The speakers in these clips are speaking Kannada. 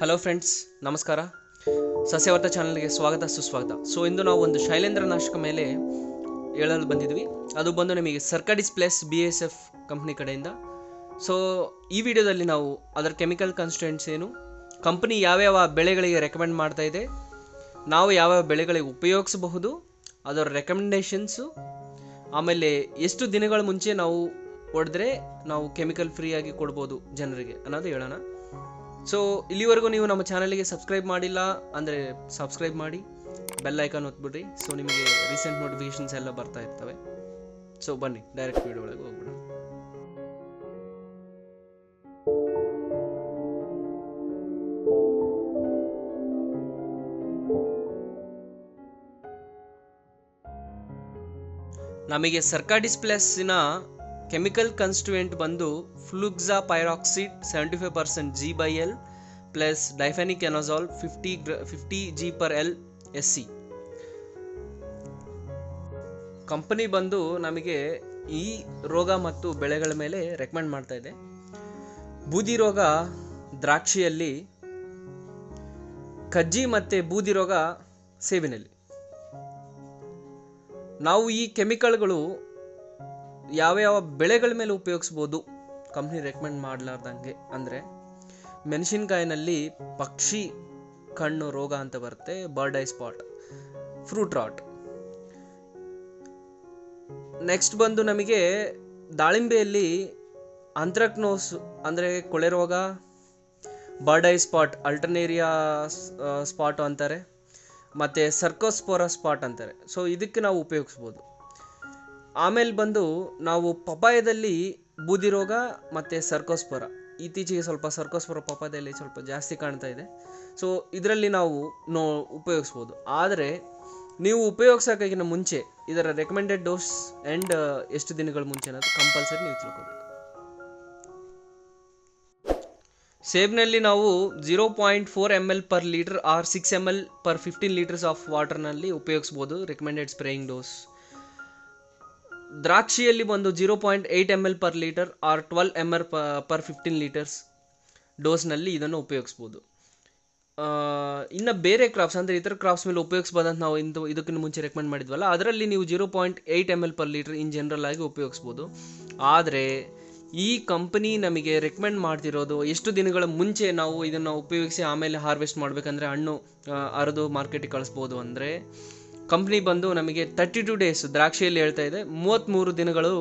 ಹಲೋ ಫ್ರೆಂಡ್ಸ್ ನಮಸ್ಕಾರ. ಸಸ್ಯವರ್ತ ಚಾನಲ್ಗೆ ಸ್ವಾಗತ, ಸುಸ್ವಾಗತ. ಸೊ ಇಂದು ನಾವು ಒಂದು ಶೈಲೇಂದ್ರ ನಾಶಕ ಮೇಲೆ ಹೇಳಲು ಬಂದಿದ್ವಿ. ಅದು ಬಂದು ನಿಮಗೆ Sercadis plus B S F company ಕಡೆಯಿಂದ. ಸೊ ಈ ವಿಡಿಯೋದಲ್ಲಿ ನಾವು ಅದರ ಕೆಮಿಕಲ್ ಕನ್ಸ್ಟೆಂಟ್ಸ್ ಏನು ಕಂಪ್ನಿ ಯಾವ್ಯಾವ ಬೆಳೆಗಳಿಗೆ ರೆಕಮೆಂಡ್ ಮಾಡ್ತಾ ಇದೆ, ನಾವು ಯಾವ್ಯಾವ ಬೆಳೆಗಳಿಗೆ ಉಪಯೋಗಿಸಬಹುದು, ಅದರ ರೆಕಮೆಂಡೇಷನ್ಸು ಆಮೇಲೆ ಎಷ್ಟು ದಿನಗಳ ಮುಂಚೆ ನಾವು ಹೊಡೆದ್ರೆ ನಾವು ಕೆಮಿಕಲ್ ಫ್ರೀಯಾಗಿ ಕೊಡ್ಬೋದು ಜನರಿಗೆ ಅನ್ನೋದು ಹೇಳೋಣ. ಸೊ ಇಲ್ಲಿವರೆಗೂ ನೀವು ನಮ್ಮ ಚಾನಲ್ಗೆ ಸಬ್ಸ್ಕ್ರೈಬ್ ಮಾಡಿಲ್ಲ ಅಂದರೆ ಸಬ್ಸ್ಕ್ರೈಬ್ ಮಾಡಿ ಬೆಲ್ ಐಕಾನ್ ಒತ್ಬಿಡ್ರಿ. ಸೊ ನಿಮಗೆ ರೀಸೆಂಟ್ ನೋಟಿಫಿಕೇಶನ್ಸ್ ಎಲ್ಲ ಬರ್ತಾ ಇರ್ತವೆ. ಸೊ ಬನ್ನಿ ಡೈರೆಕ್ಟ್ ವಿಡಿಯೋ ಒಳಗೆ ಹೋಗ್ಬಿಡಿ ನಮಗೆ ಸರ್ಕಾರ್ ಪ್ಲಸ್ಸಿನ ಕೆಮಿಕಲ್ ಕನ್ಸ್ಟುವೆಂಟ್ ಬಂದು fluxapyroxad seventy five percent G by L plus difenoconazole fifty fifty G per L S C company ಬಂದು ನಮಗೆ ಈ ರೋಗ ಮತ್ತು ಬೆಳೆಗಳ ಮೇಲೆ ರೆಕಮೆಂಡ್ ಮಾಡ್ತಾ ಇದೆ. ಬೂದಿ ರೋಗ ದ್ರಾಕ್ಷಿಯಲ್ಲಿ, ಕಜ್ಜಿ ಮತ್ತು ಬೂದಿ ರೋಗ ಸೇವಿನಲ್ಲಿ. ನಾವು ಈ ಕೆಮಿಕಲ್ಗಳು ಯಾವ ಯಾವ ಬೆಳೆಗಳ ಮೇಲೆ ಉಪಯೋಗಿಸ್ಬೋದು ಕಂಪ್ನಿ ರೆಕಮೆಂಡ್ ಮಾಡಲಾರ್ದಂಗೆ ಅಂದರೆ ಮೆಣಸಿನ್ಕಾಯಿನಲ್ಲಿ ಪಕ್ಷಿ, ಕಣ್ಣು ರೋಗ ಅಂತ ಬರುತ್ತೆ bird eye spot fruit rot next ಬಂದು ನಮಗೆ ದಾಳಿಂಬೆಯಲ್ಲಿ ಅಂತ್ರಕ್ನೋಸ್ ಅಂದರೆ ಕೊಳೆ ರೋಗ bird eye spot alternaria spot ಅಂತಾರೆ, ಮತ್ತು ಸರ್ಕೋಸ್ಪೋರ ಸ್ಪಾಟ್ ಅಂತಾರೆ. ಸೊ ಇದಕ್ಕೆ ನಾವು ಉಪಯೋಗಿಸ್ಬೋದು. ಆಮೇಲೆ ಬಂದು ನಾವು ಪಪಾಯದಲ್ಲಿ ಬೂದಿ ರೋಗ ಮತ್ತು ಸರ್ಕೋಸ್ಪರ. ಇತ್ತೀಚೆಗೆ ಸ್ವಲ್ಪ ಸರ್ಕೋಸ್ಪೊರ ಪಪಾಯದಲ್ಲಿ ಸ್ವಲ್ಪ ಜಾಸ್ತಿ ಕಾಣ್ತಾ ಇದೆ. ಸೊ ಇದರಲ್ಲಿ ನಾವು ನೋ, ಉಪಯೋಗಿಸ್ಬೋದು. ಆದರೆ, ನೀವು ಉಪಯೋಗಿಸೋಕ್ಕಿಂತ ಮುಂಚೆ ಇದರ ರೆಕಮೆಂಡೆಡ್ ಡೋಸ್ ಆ್ಯಂಡ್ ಎಷ್ಟು ದಿನಗಳ ಮುಂಚೆ ಅನ್ನೋದು ಕಂಪಲ್ಸರಿ ನೀವು ತಿಳ್ಕೊಬೇಕು. ಸೇಬ್ನಲ್ಲಿ ನಾವು zero point four M L per litre or six M L per fifteen litres of ವಾಟರ್ನಲ್ಲಿ ಉಪಯೋಗಿಸ್ಬೋದು ರೆಕಮೆಂಡೆಡ್ ಸ್ಪ್ರೇಯಿಂಗ್ ಡೋಸ್ ದ್ರಾಕ್ಷಿಯಲ್ಲಿ ಬಂದು zero point eight M L per litre or twelve M L per fifteen litres ಡೋಸ್ನಲ್ಲಿ ಇದನ್ನು ಉಪಯೋಗಿಸ್ಬೋದು. ಇನ್ನು ಬೇರೆ ಕ್ರಾಪ್ಸ್ ಅಂದರೆ ಇತರ ಕ್ರಾಪ್ಸ್ ಮೇಲೆ ಉಪಯೋಗಿಸ್ಬೋದಂತ ನಾವು ಇಂದು ಇದಕ್ಕಿಂತ ಮುಂಚೆ ರೆಕಮೆಂಡ್ ಮಾಡಿದ್ವಲ್ಲ, ಅದರಲ್ಲಿ ನೀವು zero point eight M L per litre in general ಆಗಿ ಉಪಯೋಗಿಸ್ಬೋದು. ಆದರೆ ಈ ಕಂಪನಿ ನಮಗೆ ರೆಕಮೆಂಡ್ ಮಾಡ್ತಿರೋದು ಎಷ್ಟು ದಿನಗಳ ಮುಂಚೆ ನಾವು ಇದನ್ನು ಉಪಯೋಗಿಸಿ ಆಮೇಲೆ ಹಾರ್ವೆಸ್ಟ್ ಮಾಡಬೇಕಂದ್ರೆ ಹಣ್ಣು ಅರೆದು ಮಾರ್ಕೆಟಿಗೆ ಕಳಿಸ್ಬೋದು ಅಂದರೆ ಕಂಪ್ನಿ ಬಂದು ನಮಗೆ ತರ್ಟಿ ಟು ಡೇಸ್ ದ್ರಾಕ್ಷಿಯಲ್ಲಿ ಹೇಳ್ತಾ ಇದೆ. ಮೂವತ್ತ್ಮೂರು ದಿನಗಳು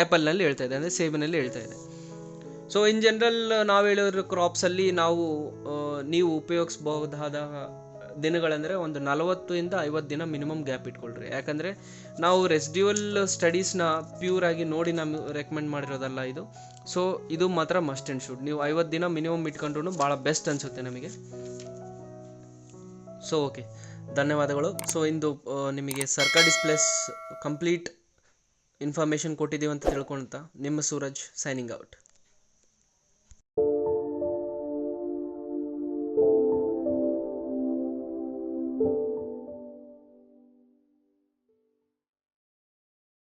ಆ್ಯಪಲ್ನಲ್ಲಿ ಹೇಳ್ತಾ ಇದೆ, ಅಂದರೆ ಸೇಬಿನಲ್ಲಿ ಹೇಳ್ತಾ ಇದೆ. ಸೊ ಇನ್ ಜನರಲ್ ನಾವು ಹೇಳಿರೋ ಕ್ರಾಪ್ಸಲ್ಲಿ ನಾವು ನೀವು ಉಪಯೋಗಿಸ್ಬಹುದಾದ ದಿನಗಳಂದರೆ ಒಂದು ನಲವತ್ತರಿಂದ ಐವತ್ತು ದಿನ ಮಿನಿಮಮ್ ಗ್ಯಾಪ್ ಇಟ್ಕೊಳ್ರಿ. ಯಾಕಂದರೆ ನಾವು ರೆಸ್ಡ್ಯೂವಲ್ ಸ್ಟಡೀಸ್ನ ಪ್ಯೂರ್ ಆಗಿ ನೋಡಿ ನಾವು ರೆಕಮೆಂಡ್ ಮಾಡಿರೋದಲ್ಲ ಇದು. ಸೊ ಇದು ಮಾತ್ರ ಮಸ್ಟ್ ಆ್ಯಂಡ್ ಶುಡ್ ನೀವು ಐವತ್ತು ದಿನ ಮಿನಿಮಮ್ ಇಟ್ಕೊಂಡ್ರು ಭಾಳ ಬೆಸ್ಟ್ ಅನಿಸುತ್ತೆ ನಮಗೆ. ಸೊ ಓಕೆ ಧನ್ಯವಾದಗಳು. ಸೊ ಇಂದು ನಿಮಗೆ ಸರ್ಕಾರ್ ಡಿಸ್ಪ್ಲೇಸ್ ಕಂಪ್ಲೀಟ್ ಇನ್ಫಾರ್ಮೇಷನ್ ಕೊಟ್ಟಿದ್ದೀವಿ ಅಂತ ತಿಳ್ಕೊಳ್ತಾ ನಿಮ್ಮ ಸೂರಜ್ ಸೈನಿಂಗ್ ಔಟ್.